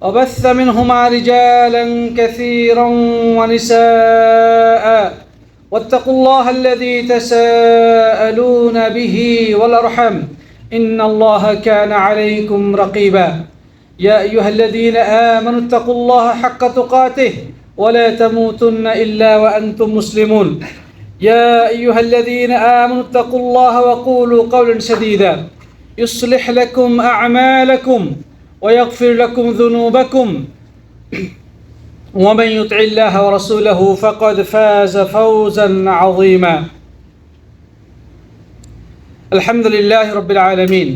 وبث منهما رجالا كثيرا ونساء واتقوا الله الذي تساءلون به والأرحم إن الله كان عليكم رقيبا. يا أيها الذين آمنوا اتقوا الله حق تقاته ولا تموتن إلا وأنتم مسلمون. يا أيها الذين آمنوا اتقوا الله وقولوا قولا سديدا. يصلح لكم أعمالكم ويغفر لكم ذنوبكم ومن يطع الله ورسوله فقد فاز فوزا عظيما الحمد لله رب العالمين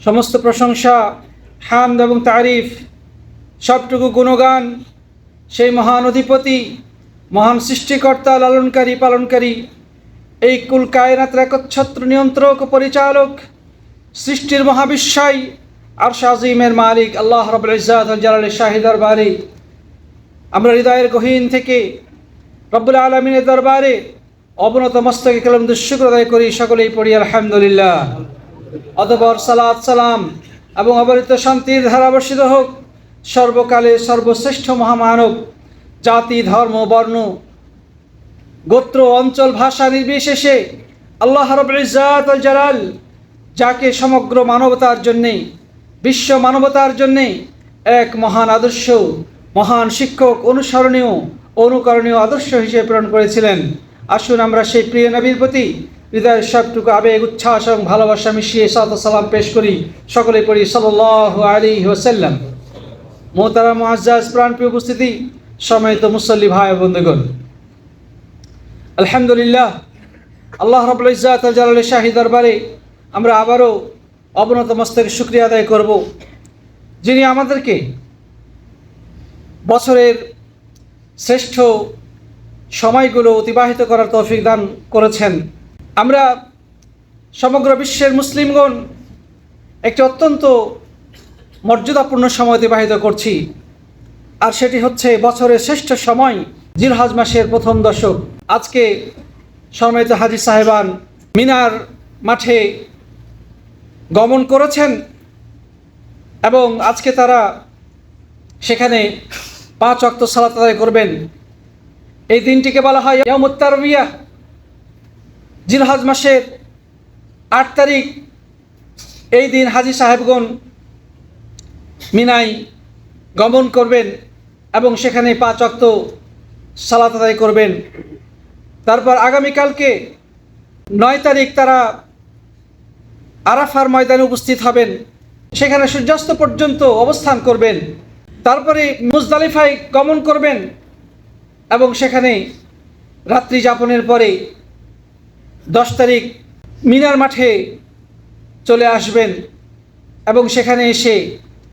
সমস্ত প্রশংসা হামদ এবং তারিফ সবটুকু গুণগান সেই মহান অধিপতি মহান সৃষ্টিকর্তা লালনকারী পালনকারী এই কুল কায়নাত একচ্ছত্র নিয়ন্ত্রক ও পরিচালক সৃষ্টির মহাবিশ্বয় আর শাজিমের মালিক, আল্লাহ রবুল ইজাত জালালের শাহিদার বারে আমরা হৃদয়ের গহীন থেকে রব্বুল আলমিনের দরবারে অবনত মস্তকে কলম দুশুক্র আদায় করি, সকলেই পড়ি, আলহামদুলিল্লাহ। অতপর সালাত সালাম এবং অবরিত শান্তির ধারাবর্ষিত হোক সর্বকালে সর্বশ্রেষ্ঠ মহামানব, জাতি, ধর্ম, বর্ণ, গোত্র, অঞ্চল, ভাষা নির্বিশেষে আল্লাহ ইজাত জালাল যাকে সমগ্র মানবতার জন্যে বিশ্ব মানবতার জন্যে এক মহান আদর্শ, মহান শিক্ষক, অনুসরণীয়, অনুকরণীয় আদর্শ হিসেবে প্রেরণ করেছিলেন। আসুন আমরা সেই প্রিয় নবীর প্রতি হৃদয়ের সবটুকু আবেগ, উচ্ছ্বাস এবং ভালোবাসা মিশিয়ে সাত সালাম পেশ করি। সকলে পড়ি সাল্লাহ আলী ওসাল্লাম মোহতারা মুআজ্জাজ প্রাণপ্রিয় উপস্থিতি সময়ত মুসল্লি ভাই বন্ধুগণ। আলহামদুলিল্লাহ, আল্লাহ রবুল ইজাত জালালের শাহী দরবারে আমরা আবারও অবনত মস্তকে শুক্রিয়া আদায় করব, যিনি আমাদেরকে বছরের শ্রেষ্ঠ সময়গুলো অতিবাহিত করার তৌফিক দান করেছেন। আমরা সমগ্র বিশ্বের মুসলিমগণ একটি অত্যন্ত মর্যাদাপূর্ণ সময় অতিবাহিত করছি, আর সেটি হচ্ছে বছরের শ্রেষ্ঠ সময় জিলহাজ মাসের প্রথম দশক। আজকে সম্মানিত হাজি সাহেবান মিনার মাঠে গমন করেছেন এবং আজকে তারা সেখানে পাঁচ অক্ত সালাত আদায় করবেন। এই দিনটিকে বলা হয় ইয়ামুত্তারবিয়া জিলহাজ মাসের আট তারিখ, এই দিন হাজি সাহেবগণ মিনাই গমন করবেন এবং সেখানে পাঁচ অক্ত সালাত আদায় করবেন। তারপর আগামীকালকে নয় তারিখ তারা আরাফার ময়দানে উপস্থিত হবেন। সেখানে সূর্যাস্ত পর্যন্ত অবস্থান করবেন। তারপরে মুজদালিফায় গমন করবেন এবং সেখানে রাত্রি যাপনের পরে দশ তারিখ মিনার মাঠে চলে আসবেন এবং সেখানে এসে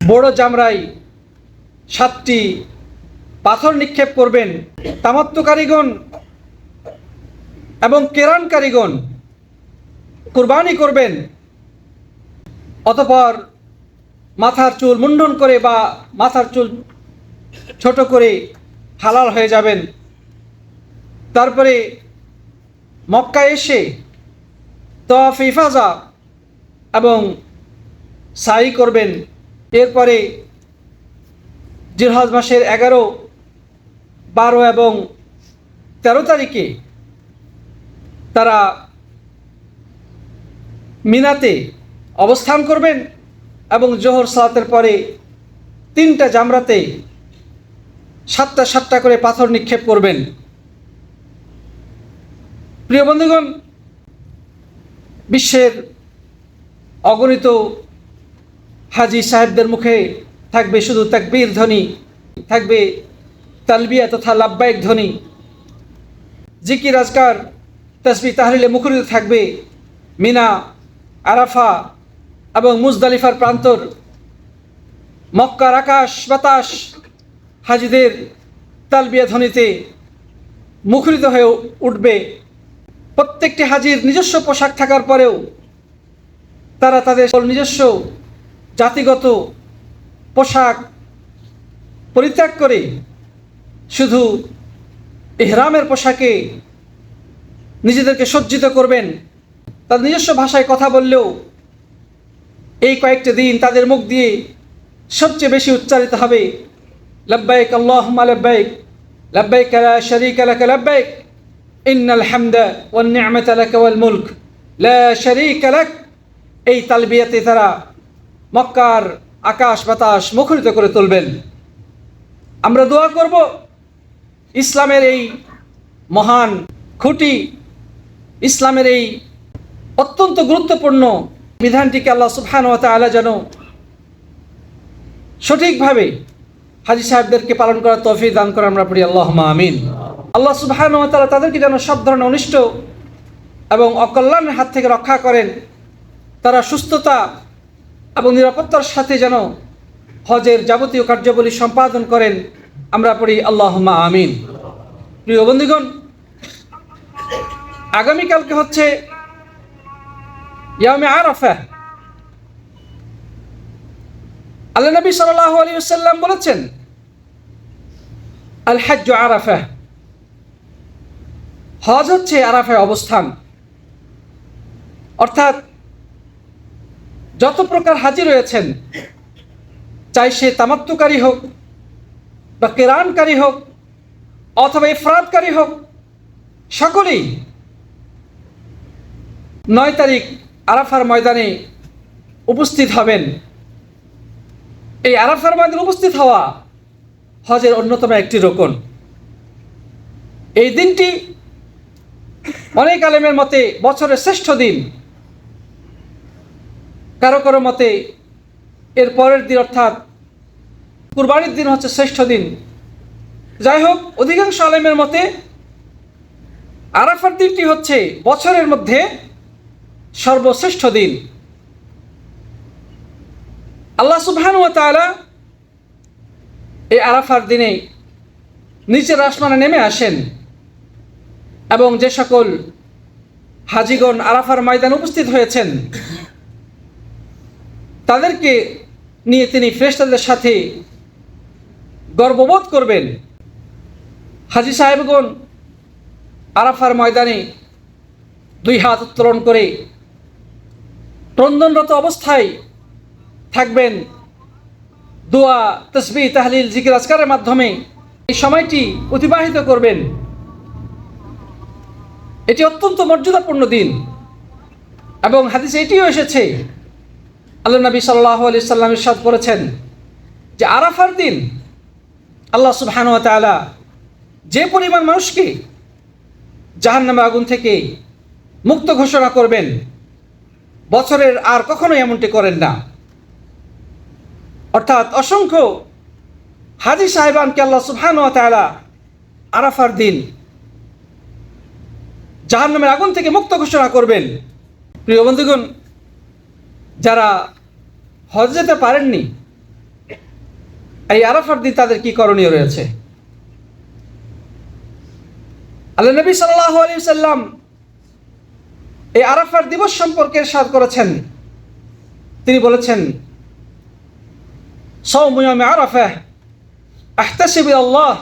বড় জামরাই সাতটি পাথর নিক্ষেপ করবেন। তামাত্ম কারিগণ এবং কেরান কারিগণ কুরবানি করবেন। অতপর মাথার চুল মুন্ডন করে বা মাথার চুল ছোট করে হালাল হয়ে যাবেন। তারপরে মক্কা এসে তফ ইফাজা এবং সাই করবেন। এরপরে জিলহজ মাসের এগারো, বারো এবং তেরো তারিখে তারা মিনাতে অবস্থান করবেন এবং জোহর সালাতের পরে তিনটা জামরাতে সাতটা সাতটা করে পাথর নিক্ষেপ করবেন। প্রিয় বন্ধুগণ, বিশ্বের অগণিত হাজি সাহেবদের মুখে থাকবে শুধু তাকবীর ধ্বনি, থাকবে তালবিয়া তথা লাভবায়িক ধ্বনি। জিকির, আজকার তসবি তাহলিলে মুখরিত থাকবে মিনা, আরাফা এবং মুজদালিফার প্রান্তর, মক্কার আকাশ বাতাস, হাজিদের তালবিয়া ধ্বনিতে মুখরিত হয়ে উঠবে। প্রত্যেকটি হাজির নিজস্ব পোশাক থাকার পরেও তারা তাদের নিজস্ব জাতিগত পোশাক পরিত্যাগ করে শুধু ইহরামের পোশাকে নিজেদেরকে সজ্জিত করবেন। তার নিজস্ব ভাষায় কথা বললেও এই কয়েকটি দিন তাদের মুখ দিয়ে সবচেয়ে বেশি উচ্চারিত হবে, লব্বাইক আল্লাহুম্মা লব্বাইক লব্বাইক লা শারীকা লাক লব্বাইক, ইন্নাল হামদা ওয়ান নি'মাতা লাক ওয়াল মুলক, লা শারীকা লাক। এই তালবিয়াতে তারা মক্কার আকাশ বাতাস মুখরিত করে তুলবেন। আমরা দোয়া করব, ইসলামের এই মহান খুঁটি, ইসলামের এই অত্যন্ত গুরুত্বপূর্ণ বিধানটিকে আল্লাহ সুবহান ওয়া তাআলা যেন সঠিকভাবে হাজি সাহেবদেরকে পালন করার তৌফিক দান করে, আমরা পড়ি আল্লাহ আমিন। আল্লাহ সুবহান ওয়া তাআলা তাদেরকে যেন সব ধরনের অনিষ্ট এবং অকল্যাণের হাত থেকে রক্ষা করেন, তারা সুস্থতা এবং নিরাপত্তার সাথে যেন হজের যাবতীয় কার্যাবলী সম্পাদন করেন, আমরা পড়ি আল্লাহ আমিন। প্রিয় বন্ধুগণ, আগামীকালকে হচ্ছে ইয়ামে আরাফা আল্লাহ নবী সাল্লাহ আলী সাল্লাম বলেছেন, আল হাজ্য আরাফা হজ হচ্ছে আরাফায় অবস্থান। অর্থাৎ যত প্রকার হাজি রয়েছেন, চাই সে তামাত্তুকারী হোক বা কেরানকারী হোক অথবা ইফরাদকারী হোক, সকলেই নয় তারিখ আরাফার ময়দানে উপস্থিত হবেন। এই আরাফার ময়দানে উপস্থিত হওয়া হজের অন্যতম একটি রোকন। এই দিনটি অনেক আলেমের মতে বছরের শ্রেষ্ঠ দিন। কারও কারও মতে এর পরের দিন অর্থাৎ কুরবানির দিন হচ্ছে শ্রেষ্ঠ দিন। যাই হোক, অধিকাংশ আলেমের মতে আরাফার দিনটি হচ্ছে বছরের মধ্যে সর্বশ্রেষ্ঠ দিন। আল্লাহ সুবহানু তাআলা এই আরাফার দিনে নিচের আসমানে নেমে আসেন এবং যে সকল হাজিগণ আরাফার ময়দানে উপস্থিত হয়েছেন, তাদেরকে নিয়ে তিনি ফ্রেস্তাদের সাথে গর্ববোধ করবেন। হাজি সাহেবগণ আরাফার ময়দানে দুই হাত উত্তোলন করে ক্রন্দনরত অবস্থায় থাকবেন। দোয়া তসবি তাহলিল, জিকির, আজকারের মাধ্যমে এই সময়টি অতিবাহিত করবেন। এটি অত্যন্ত মর্যাদাপূর্ণ দিন এবং হাদিসে এটিও এসেছে। আল্লাহ নবী সাল্লাহ আলি সাল্লাম ইরশাদ করেছেন যে আরাফার দিন আল্লাহ সুবহানু যে পরিমাণ মানুষকে জাহান্নামে আগুন থেকে মুক্ত ঘোষণা করবেন। বছরের আর কখনো এমনটি করেন না। অর্থাৎ অসংখ্য হাজি সাহেবানকে আল্লাহ সুবহানু তাআলা আরাফার দিন জাহান্নামের আগুন থেকে মুক্ত ঘোষণা করবেন। প্রিয় বন্ধুগণ, যারা হজ যেতে পারেননি, এই আরাফার দিন তাদের কি করণীয় রয়েছে? আল্লাহ নবী সাল্লাহ আলী সাল্লাম এই আরাফার দিবস সম্পর্কে সাদ করেছেন তিনি বলেছেন সৌময়মে আরাফা أحتسب إلى الله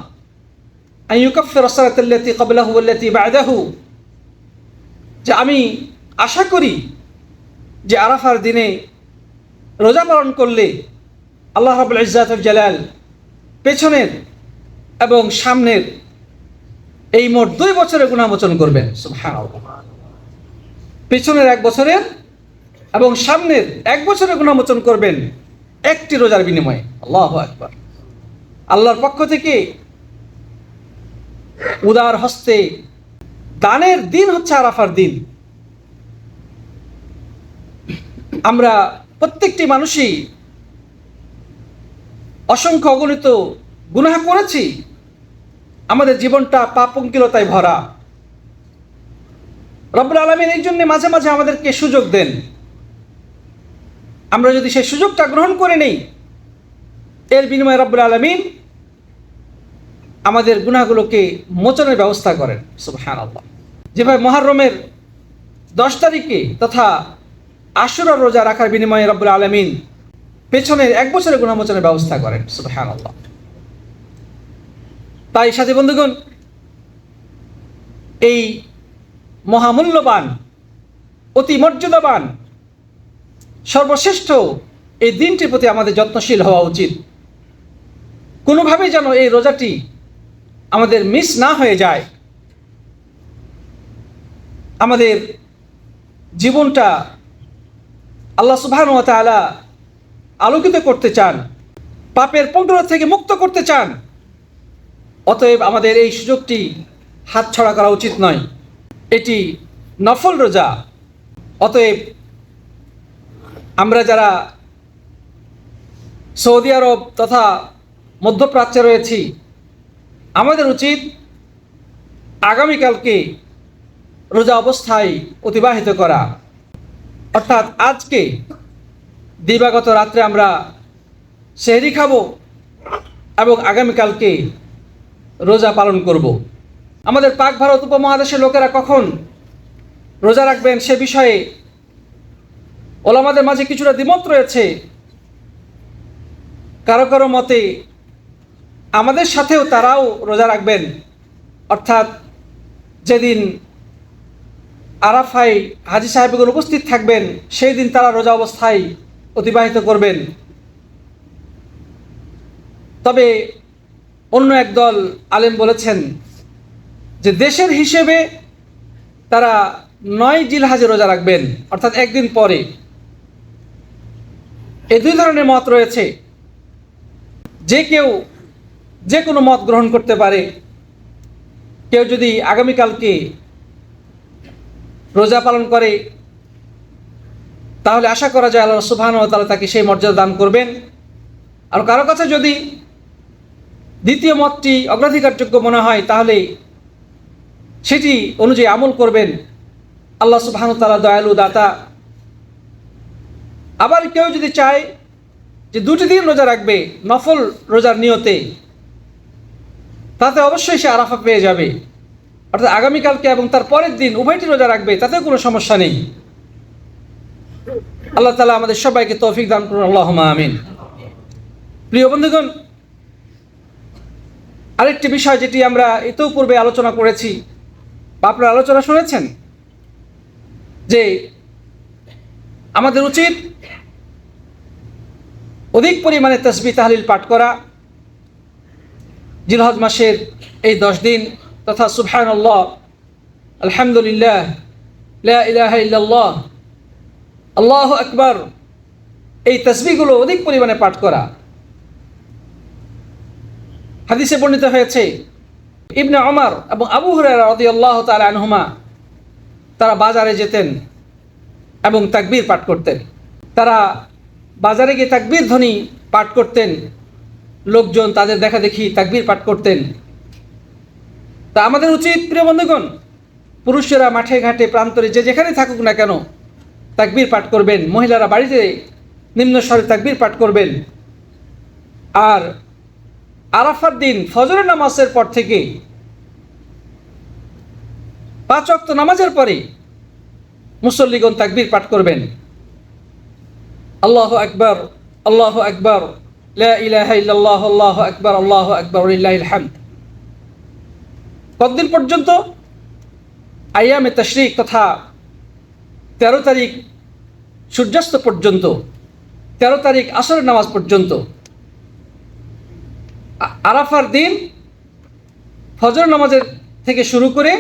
أن يكفر السنة التي قبله والتي بعده যে আমি আশা করি যে আরাফার দিনে রোজা পালন করলে আল্লাহ রাবুল ইজাতুল জালাল পেছনের এবং সামনের এই মোট দুই বছরের গুণামোচন করবেন সুবহানাল্লাহ। পেছনের এক বছরের এবং সামনের এক বছরের গুণামোচন করবেন একটি রোজার বিনিময়ে। আল্লাহ একবার আল্লাহর পক্ষ থেকে উদার হস্তে দানের দিন হচ্ছে আরাফার দিন। আমরা প্রত্যেকটি মানুষই অসংখ্য অগণিত গুনাহ করেছি। আমাদের জীবনটা পাপঙ্কিলতায় ভরা। রব্বুল আলমিন এই জন্য মাঝে মাঝে আমাদেরকে সুযোগ দেন। আমরা যদি সেই সুযোগটা গ্রহণ করে নেই, এর বিনিময়ে রব্বুল আলমিন আমাদের গুনাহগুলোকে মোচনের ব্যবস্থা করেন। সুবহান আল্লাহ যেভাবে মহারমের দশ তারিখে তথা আশুরা রোজা রাখার বিনিময়ে রব্বুল আলমিন পেছনের এক বছরের গুণামোচনের ব্যবস্থা করেন। সুবহান আল্লাহ তাই সাথী বন্ধুগণ, এই মহামূল্যবান, অতি মর্যাদাবান, সর্বশ্রেষ্ঠ এই দিনটির প্রতি আমাদের যত্নশীল হওয়া উচিত। কোনোভাবেই যেন এই রোজাটি আমাদের মিস না হয়ে যায়। আমাদের জীবনটা আল্লাহ সুবহান ওয়া তাআলা আলোকিত করতে চান, পাপের পণ্ড থেকে মুক্ত করতে চান। অতএব আমাদের এই সুযোগটি হাতছাড়া করা উচিত নয়। এটি নফল রোজা। অতএব আমরা যারা সৌদি আরব তথা মধ্যপ্রাচ্যে রয়েছি, আমাদের উচিত আগামীকালকে রোজা অবস্থায় অতিবাহিত করা। অর্থাৎ আজকে দিবাগত রাত্রে আমরা সেহরি খাব এবং আগামীকালকে রোজা পালন করব। আমাদের পাক ভারত উপমহাদেশের লোকেরা কখন রোজা রাখবেন সে বিষয়ে ওলামাদের মাঝে কিছুটা দ্বিমত রয়েছে। কারও কারও মতে আমাদের সাথেও তারাও রোজা রাখবেন। অর্থাৎ যেদিন আরাফাই হাজি সাহেবগণ উপস্থিত থাকবেন, সেই দিন তারা রোজা অবস্থায় অতিবাহিত করবেন। তবে অন্য একদল আলেম বলেছেন যে দেশের হিসেবে তারা নয় জিলহাজে রোজা রাখবেন, অর্থাৎ একদিন পরে। এই দুই ধরনের মত রয়েছে। যে কেউ যে কোনো মত গ্রহণ করতে পারে। কেউ যদি আগামীকালকে রোজা পালন করে, তাহলে আশা করা যায় আল্লাহ সুবহান তালা তাকে সেই মর্যাদা দান করবেন। আর কারও কাছে যদি দ্বিতীয় মতটি অগ্রাধিকারযোগ্য মনে হয়, তাহলে সেটি অনুযায়ী আমল করবেন। আল্লাহ সুবহান তালা দয়ালু দাতা। আবার কেউ যদি চায় যে দুটি দিন রোজা রাখবে, নফল রোজার নিয়তে, তাতে অবশ্যই সে আরাফা পেয়ে যাবে। অর্থাৎ আগামীকালকে এবং তার পরের দিন উভয়টি রোজা রাখবে তাতে কোনো সমস্যা নেই। আল্লাহ তালা আমাদের সবাইকে তৌফিক দান করুন আল্লাহ আমিন। প্রিয় বন্ধুগণ, আরেকটি বিষয় যেটি আমরা এতেও পূর্বে আলোচনা করেছি আপনারা আলোচনা শুনেছেন? যে আমাদের উচিত অধিক পরিমাণে তসবি তাহলিল পাঠ করা। জিলহজ মাসের এই দশ দিন তথা সুবহান আল্লাহ আলহামদুলিল্লাহ ইল্লাল্লাহ, আল্লাহ আকবার, এই তসবিগুলো অধিক পরিমাণে পাঠ করা। হাদিসে বর্ণিত হয়েছে ইবনে অমর এবং আবু হুরায়রা রাদিয়াল্লাহু তাআলা আনহুমা, তারা বাজারে যেতেন এবং তাকবীর পাঠ করতেন। তারা বাজারে গিয়ে তাকবীর ধ্বনি পাঠ করতেন। লোকজন তাদের দেখা দেখি তাকবীর পাঠ করতেন। তা আমাদের উচিত, প্রিয় বন্ধুগণ, পুরুষেরা মাঠে ঘাটে, প্রান্তরে যে যেখানে থাকুক না কেন, তাকবীর পাঠ করবেন। মহিলারা বাড়িতে নিম্ন স্বরে তাকবীর পাঠ করবেন। আর আরাফার দিন ফজরের নামাজের পর থেকে পাঁচ অক্ত নামাজের পরে মুসল্লিগণ তাকবীর পাঠ করবেন। আল্লাহ আকবর আল্লাহ আকবর ইল্লাল্লাহ, আল্লাহু আকবার আল্লাহু আকবার হামদ। কতদিন পর্যন্ত? আয়ামে তশরিক তথা তেরো তারিখ সূর্যাস্ত পর্যন্ত, তেরো তারিখ আসরের নামাজ পর্যন্ত আরাফার দিন ফজর নামাজের থেকে শুরু করে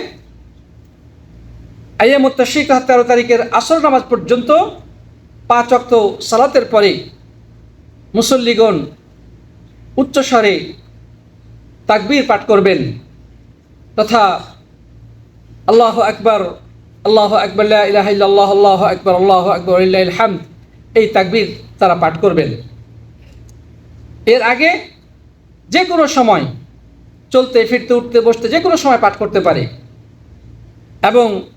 তশরিক তথা তেরো তারিখের আসর নামাজ পর্যন্ত পাঁচ অক্ত সালাতের পরে মুসল্লিগণ উচ্চস্বরে তাকবীর পাঠ করবেন তথা আল্লাহ আকবর আল্লাহ আকবর ইলাহ আল্লাহ আল্লাহ আকবর আল্লাহ আকবর হামদ এই তাকবীর তারা পাঠ করবেন। এর আগে যে কোনো সময় চলতে, ফিরতে, উঠতে, বসতে, যে কোনো সময় পাঠ করতে পারে। এবং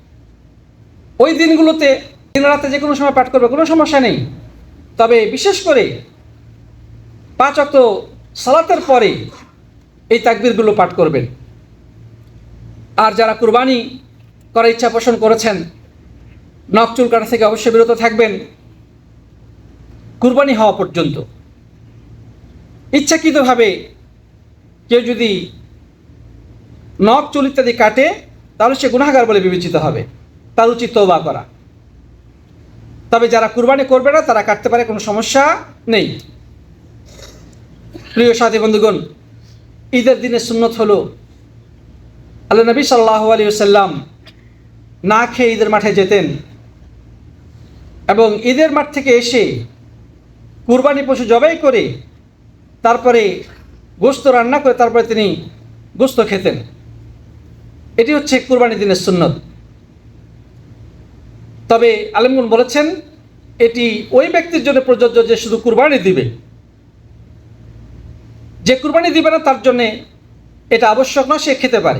ওই দিনগুলোতে, দিন রাতে যে কোনো সময় পাঠ করবে, কোনো সমস্যা নেই। তবে বিশেষ করে পাঁচ অক্ত সালাতের পরে এই তাকবিরগুলো পাঠ করবেন। আর যারা কুরবানি করার ইচ্ছা পোষণ করেছেন, নখ চুল কাটা থেকে অবশ্যই বিরত থাকবেন। কুরবানি হওয়া পর্যন্ত। ইচ্ছাকৃতভাবে কেউ যদি নখ চুল ইত্যাদি কাটে, তাহলে সে গুণাগার বলে বিবেচিত হবে। তার উচিত তৌবা করা। তবে যারা কুরবানি করবে না, তারা কাটতে পারে, কোনো সমস্যা নেই। প্রিয় সাথী বন্ধুগণ, ঈদের দিনের সুন্নত হলো, আল্লাহ নবী সাল্লাহ আলী সাল্লাম না খেয়ে ঈদের মাঠে যেতেন। এবং ঈদের মাঠ থেকে এসে কুরবানি পশু জবাই করে, তারপরে গোস্ত রান্না করে তারপরে তিনি গোস্ত খেতেন। এটি হচ্ছে কুরবানি দিনের সুন্নত। তবে আলমগুন বলেছেন, এটি ওই ব্যক্তির জন্য প্রযোজ্য যে শুধু কুরবানি দিবে। যে কুরবানি দিবে না, তার জন্যে এটা আবশ্যক নয়, সে খেতে পারে।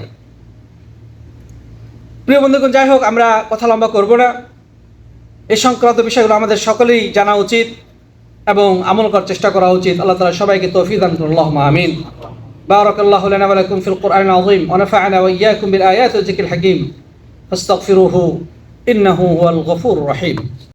প্রিয় বন্ধুগণ, যাই হোক, আমরা কথা লম্বা করব না। এ সংক্রান্ত বিষয়গুলো আমাদের সকলেই জানা উচিত। এবং আমল করার চেষ্টা করা উচিত আল্লাহ তালা সবাইকে তৌফিক দান করুন আল্লাহ আমিন بارك الله لنا ولكم في القرآن العظيم ونفعنا وإياكم بالآيات والذكر الحكيم فاستغفروه إنه هو الغفور الرحيم